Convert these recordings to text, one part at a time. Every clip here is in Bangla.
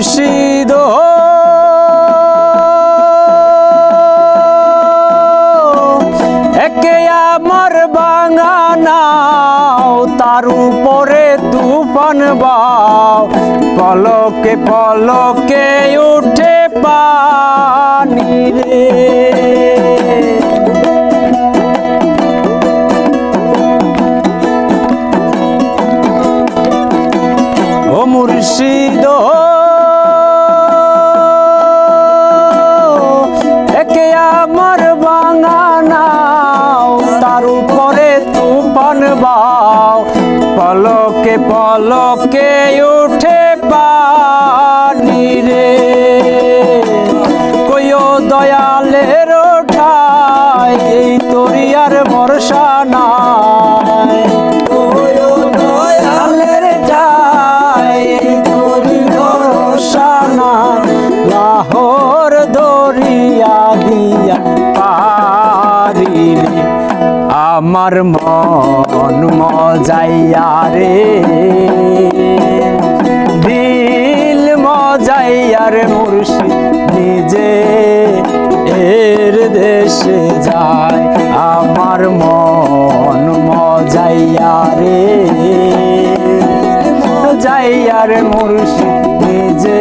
মুর্শিদ একে আমার বাঙানাও তার উপরে তুফান বাও। পলকে পলকে উঠে পানি রে। বাঙানাও তার উপরে তুফান বাও। পলকে পলকে উঠে পানি রে। কইও দয়ালের ঠাই, এই তরিয়ার তরি নাই। লাহোর দরিয়া দিয়া আমার মন মজাইয়া রে। দিল মজাইয়ার মুর্শিদ, নিজে এর দেশে যায়। আমার মন মজাইয়া রে। যাইয়ার মুর্শিদ, নিজে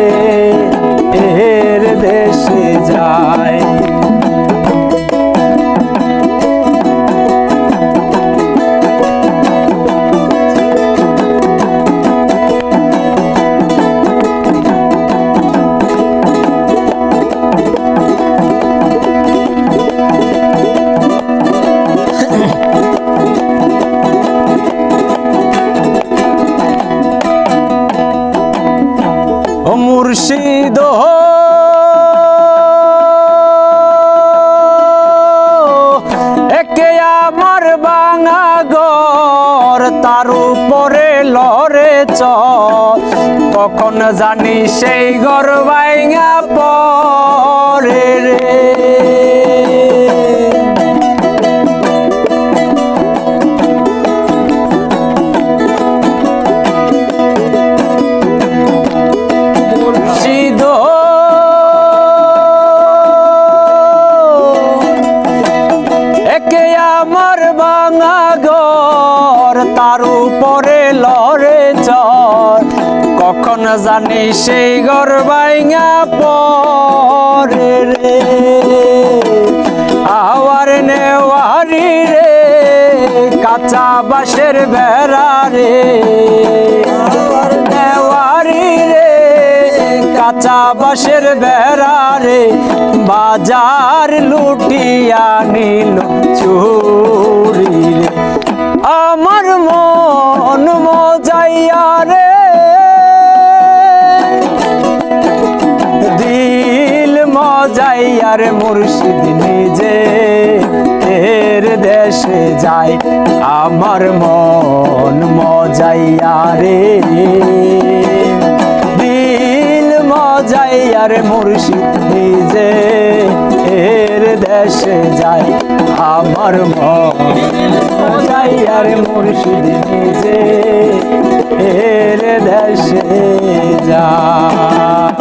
মুর্শিদ একে আমার বাঙা গর তার উপরে লড়ে চ। কখন জানি সেই গর বাইঙা পরে রে। বাঙা ঘর তার উপরে লরে চর। কখন জানি সেই ঘর বাইঙা পরে রে। আওয়ার নেওয়ারি রে, কাঁচা বাঁশের বেড়া রে। নেওয়ারি রে, কাঁচা বাঁশের বেড়া রে। বাজার লুটিয়া নিল চুরি রে আমার মন মজাইয়া রে। দিল মজাইয়ার মুর্শিদ, নিজে এর দেশে যায় আমার মন মজাইয়া রে। দিল মজাইয়ার মুর্শিদ, নিজে দেশে যায় আমার মজাইয়ার মুর্শিদ নিজে এর দেশে যায়।